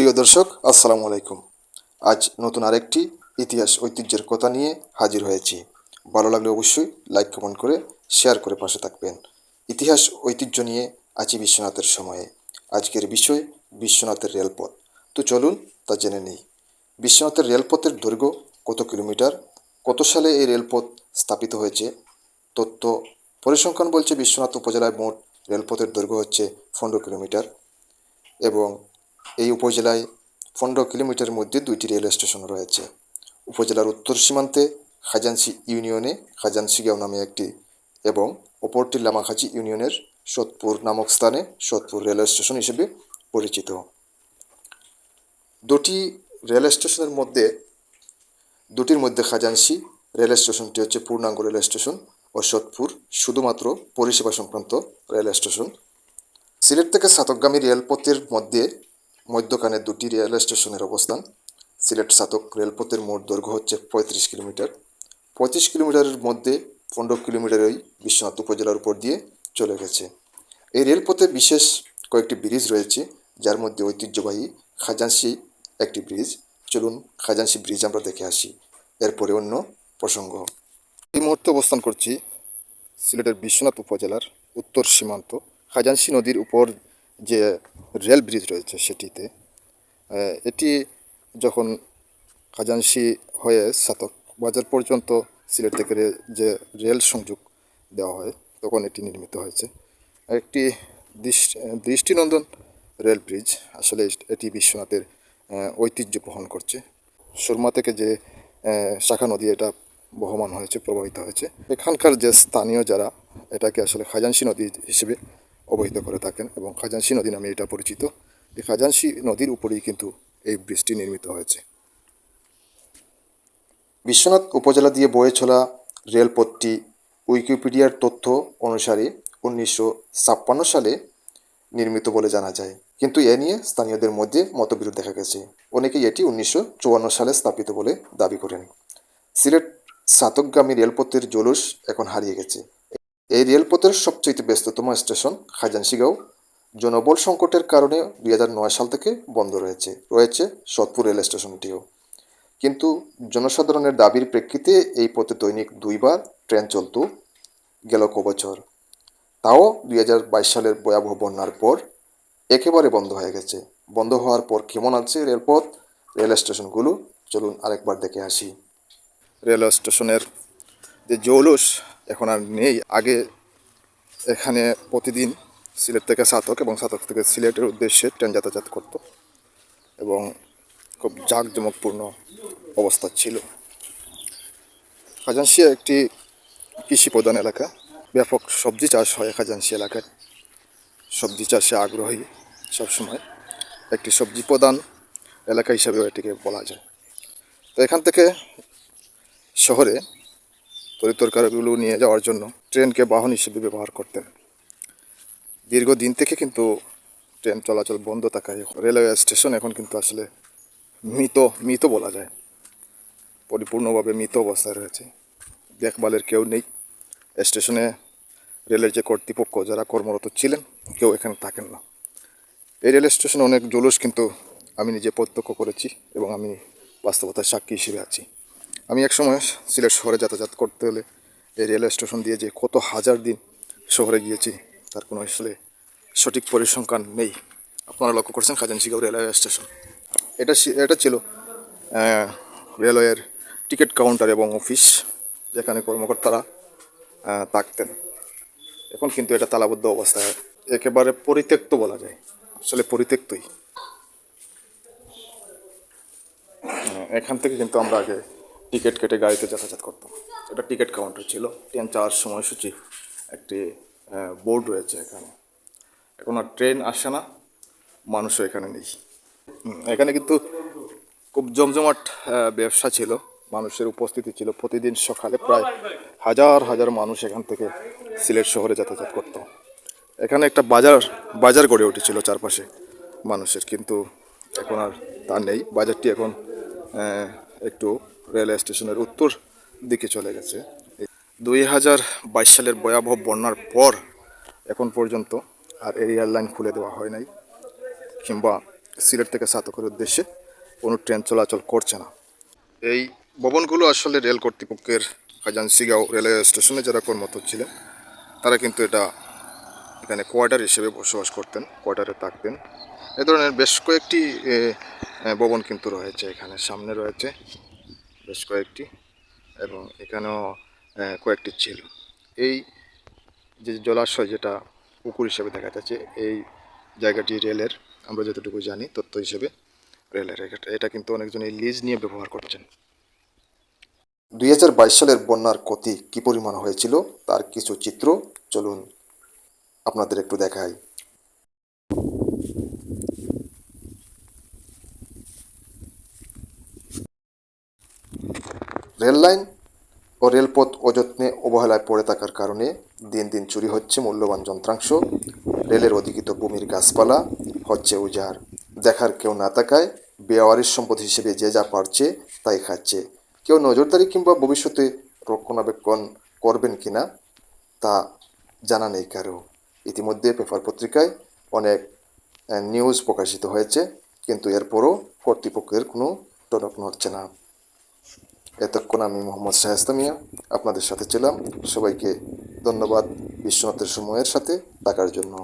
প্রিয় দর্শক, আসসালামু আলাইকুম। আজ নতুন আরেকটি ইতিহাস ঐতিহ্যের কথা নিয়ে হাজির হয়েছি। ভালো লাগলে অবশ্যই লাইক, কমেন্ট করে, শেয়ার করে পাশে থাকবেন। ইতিহাস ঐতিহ্য নিয়ে আছি বিশ্বনাথের সময়ে। আজকের বিষয় বিশ্বনাথের রেলপথ। তো চলুন তা জেনে নিই। বিশ্বনাথের রেলপথের দৈর্ঘ্য কত কিলোমিটার? কত সালে এই রেলপথ স্থাপিত হয়েছে? তথ্য পরিসংখ্যান বলছে বিশ্বনাথ উপজেলায় মোট রেলপথের দৈর্ঘ্য হচ্ছে পনেরো কিলোমিটার এবং এই উপজেলায় পনেরো কিলোমিটারের মধ্যে দুইটি রেল স্টেশন রয়েছে। উপজেলার উত্তর সীমান্তে খাজানসি ইউনিয়নে খাজানসিগাঁও নামে একটি এবং অপরটি লামাখাচি ইউনিয়নের সোদপুর নামক স্থানে সোদপুর রেল স্টেশন হিসেবে পরিচিত। দুটি রেল স্টেশনের মধ্যে, দুটির মধ্যে খাজানসি রেল স্টেশনটি হচ্ছে পূর্ণাঙ্গ রেল স্টেশন ও সোদপুর শুধুমাত্র পরিষেবা সংক্রান্ত রেল স্টেশন। সিলেট থেকে সাতকগামী রেলপথের মধ্যে মধ্যখানে দুটি রেল স্টেশনের অবস্থান। সিলেট সাতক রেলপথের মোট দৈর্ঘ্য হচ্ছে পঁয়ত্রিশ কিলোমিটার। পঁয়ত্রিশ কিলোমিটারের মধ্যে পনেরো কিলোমিটার ওই বিশ্বনাথ উপজেলার উপর দিয়ে চলে গেছে। এই রেলপথে বিশেষ কয়েকটি ব্রিজ রয়েছে, যার মধ্যে ঐতিহ্যবাহী খাজানসি একটি ব্রিজ। চলুন খাজানসি ব্রিজ আমরা দেখে আসি, এরপরে অন্য প্রসঙ্গ। এই মুহূর্তে অবস্থান করছি সিলেটের বিশ্বনাথ উপজেলার উত্তর সীমান্ত। খাজানসি নদীর উপর যে রেল ব্রিজ রয়েছে সেটিতে এটি যখন খাজানসি হয়ে সাতক বাজার পর্যন্ত সিলেট থেকে যে রেল সংযোগ দেওয়া হয়, তখন এটি নির্মিত হয়েছে। একটি দৃষ্টি দৃষ্টিনন্দন রেল ব্রিজ আসলে এটি বিশ্বনাথের ঐতিহ্য বহন করছে। সুরমা থেকে যে শাখা নদী, এটা বহমান হয়েছে, প্রবাহিত হয়েছে। এখানকার যে স্থানীয় যারা, এটাকে আসলে খাজানসি নদী হিসেবে অবহিত করে থাকেন এবং খাজানসি নদী নামে এটা পরিচিত। এই খাজানসি নদীর উপরেই কিন্তু এই ব্রিজটি নির্মিত হয়েছে। বিশ্বনাথ উপজেলা দিয়ে বয়ে চলা রেলপথটি উইকিপিডিয়ার তথ্য অনুসারে উনিশশো ছাপ্পান্ন সালে নির্মিত বলে জানা যায়। কিন্তু এ নিয়ে স্থানীয়দের মধ্যে মতবিরোধ দেখা গেছে। অনেকেই এটি উনিশশো চুয়ান্ন সালে স্থাপিত বলে দাবি করেন। সিলেট সাতকগামী রেলপথের জলুস এখন হারিয়ে গেছে। এই রেলপথের সবচেয়ে ব্যস্ততম স্টেশন খাজানশিগাঁও, জনবল সংকটের কারণে দুই হাজার নয় সাল থেকে বন্ধ রয়েছে রয়েছে সোদপুর রেল স্টেশনটিও। কিন্তু জনসাধারণের দাবির প্রেক্ষিতে এই পথে দৈনিক দুইবার ট্রেন চলত, গেল কবছর। তাও দুই হাজার বাইশ সালের ভয়াবহ বন্যার পর একেবারে বন্ধ হয়ে গেছে। বন্ধ হওয়ার পর কেমন আছে রেলপথ, রেল স্টেশনগুলো? চলুন আরেকবার দেখে আসি। রেল স্টেশনের যে জৌলুস এখন আর নেই। আগে এখানে প্রতিদিন সিলেট থেকে সাতক এবং সাতক থেকে সিলেটের উদ্দেশ্যে ট্রেন যাতায়াত করত এবং খুব জাঁকজমকপূর্ণ অবস্থা ছিল। খাজানশিয়া একটি কৃষি প্রধান এলাকা। ব্যাপক সবজি চাষ হয় খাজানশি এলাকায়। সবজি চাষে আগ্রহী সবসময়। একটি সবজি প্রধান এলাকা হিসাবেও এটিকে বলা যায়। তো এখান থেকে শহরে তরিতরকারিগুলো নিয়ে যাওয়ার জন্য ট্রেনকে বাহন হিসেবে ব্যবহার করতেন। দীর্ঘদিন থেকে কিন্তু ট্রেন চলাচল বন্ধ থাকায় রেলওয়ে স্টেশন এখন কিন্তু আসলে মৃত মৃত বলা যায়। পরিপূর্ণভাবে মৃত অবস্থায় রয়েছে। দেখভালের কেউ নেই। স্টেশনে রেলের যে কর্তৃপক্ষ, যারা কর্মরত ছিলেন, কেউ এখানে থাকেন না। এই রেল স্টেশনে অনেক জলুস কিন্তু আমি নিজে প্রত্যক্ষ করেছি এবং আমি বাস্তবতার সাক্ষী হিসেবে আছি। আমি এক সময় সিলেট শহরে যাতায়াত করতে হলে এই রেল স্টেশন দিয়ে যে কত হাজার দিন শহরে গিয়েছি, তার কোনো আসলে সঠিক পরিসংখ্যান নেই। আপনারা লক্ষ্য করছেন খাজানশিগাঁও রেলওয়ে স্টেশন। এটা এটা ছিল রেলওয়ের টিকিট কাউন্টার এবং অফিস, যেখানে কর্মকর্তারা থাকতেন। এখন কিন্তু এটা তালাবদ্ধ অবস্থায়। একেবারে পরিত্যক্ত বলা যায়। আসলে পরিত্যক্তই। এখান থেকে কিন্তু আমরা আগে টিকিট কেটে গাড়িতে যাতায়াত করতাম এটা টিকিট কাউন্টার ছিল। ট্রেন চাওয়ার সময়সূচি একটি বোর্ড রয়েছে এখানে। এখন আর ট্রেন আসে না, মানুষও এখানে নেই। এখানে কিন্তু খুব জমজমাট ব্যবসা ছিল। মানুষের উপস্থিতি ছিল। প্রতিদিন সকালে প্রায় হাজার হাজার মানুষ এখান থেকে সিলেট শহরে যাতায়াত করত। এখানে একটা বাজার বাজার গড়ে উঠেছিল চারপাশে মানুষের, কিন্তু এখন আর তা নেই। বাজারটি এখন একটু রেল স্টেশনের উত্তর দিকে চলে গেছে। দুই হাজার বাইশ সালের ভয়াবহ বন্যার পর এখন পর্যন্ত আর এই এয়ারলাইন খুলে দেওয়া হয় নাই, কিংবা সিলেট থেকে সাতকের উদ্দেশ্যে কোনো ট্রেন চলাচল করছে না। এই ভবনগুলো আসলে রেল কর্তৃপক্ষের খাজানসিগাঁও রেলওয়ে স্টেশনে যারা কর্মরত ছিলেন, তারা কিন্তু এটা এখানে কোয়ার্টার হিসেবে বসবাস করতেন, কোয়ার্টারে থাকতেন। এ ধরনের বেশ কয়েকটি ভবন কিন্তু রয়েছে এখানে, সামনে রয়েছে। বেশ কয়েকটি, এবং এখানেও কয়েকটি ছিল। এই যে জলাশয় যেটা পুকুর হিসেবে দেখা যাচ্ছে, এই জায়গাটি রেলের, আমরা যতটুকু জানি তথ্য হিসেবে রেলের। এটা- কিন্তু অনেকজন এই লিজ নিয়ে ব্যবহার করছেন। দুই হাজার বাইশ সালের বন্যার ক্ষতি কী পরিমাণ হয়েছিল, তার কিছু চিত্র চলুন আপনাদের একটু দেখাই। রেললাইন ও রেলপথ অযত্নে অবহেলায় পড়ে থাকার কারণে দিন দিন চুরি হচ্ছে মূল্যবান যন্ত্রাংশ। রেলের অধিকৃত ভূমির গাছপালা, হচ্ছে উজাড়। দেখার কেউ না তাকায়, বেওয়ারির সম্পদ হিসেবে যে যা পারছে তাই খাচ্ছে। কেউ নজরদারি কিংবা ভবিষ্যতে রক্ষণাবেক্ষণ করবেন কি না তা জানা নেই কারও। ইতিমধ্যে পেপার পত্রিকায় অনেক নিউজ প্রকাশিত হয়েছে, কিন্তু এরপরও কর্তৃপক্ষের কোনো টনক নড়ছে না। এতক্ষণ আমি মোহাম্মদ শাহেস্তা মিয়া আপনাদের সাথে ছিলাম। সবাইকে ধন্যবাদ বিশ্বনাথের সময়ের সাথে থাকার জন্য।